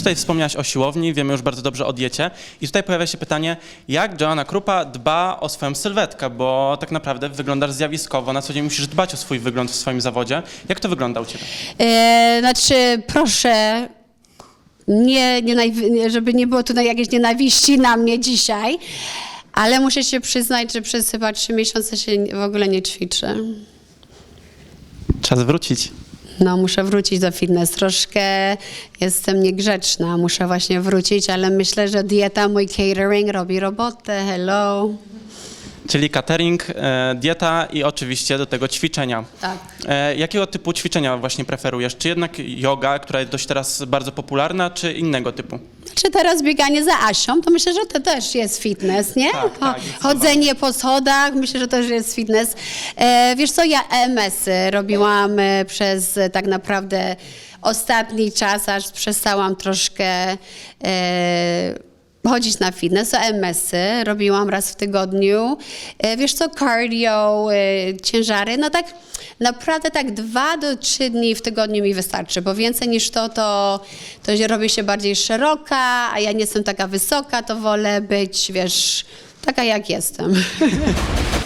Tutaj wspomniałaś o siłowni, wiemy już bardzo dobrze o diecie. I tutaj pojawia się pytanie, jak Joanna Krupa dba o swoją sylwetkę, bo tak naprawdę wyglądasz zjawiskowo, na co dzień musisz dbać o swój wygląd w swoim zawodzie. Jak to wygląda u Ciebie? E, znaczy, proszę, nie, nie- żeby nie było tutaj jakiejś nienawiści na mnie dzisiaj, ale muszę się przyznać, że przez chyba trzy miesiące się w ogóle nie ćwiczę. Czas wrócić. No, muszę wrócić do fitness. Troszkę jestem niegrzeczna, muszę właśnie wrócić, ale myślę, że dieta, mój catering robi robotę. Hello. Czyli catering, e, dieta i oczywiście do tego ćwiczenia. Tak. E, jakiego typu ćwiczenia właśnie preferujesz? Czy jednak yoga, która jest dość teraz bardzo popularna, czy innego typu? Czy teraz bieganie za Asią, to myślę, że to też jest fitness, nie? Tak, tak. Chodzenie po schodach, myślę, że to też jest fitness. E, wiesz co, ja EMS-y robiłam e, przez tak naprawdę ostatni czas, aż przestałam troszkę e, chodzić na fitness, to EMS-y robiłam raz w tygodniu. E, wiesz co, cardio, e, ciężary, no tak naprawdę tak dwa do trzy dni w tygodniu mi wystarczy, bo więcej niż to, to, to robię się bardziej szeroka, a ja nie jestem taka wysoka, to wolę być, wiesz, taka jak jestem.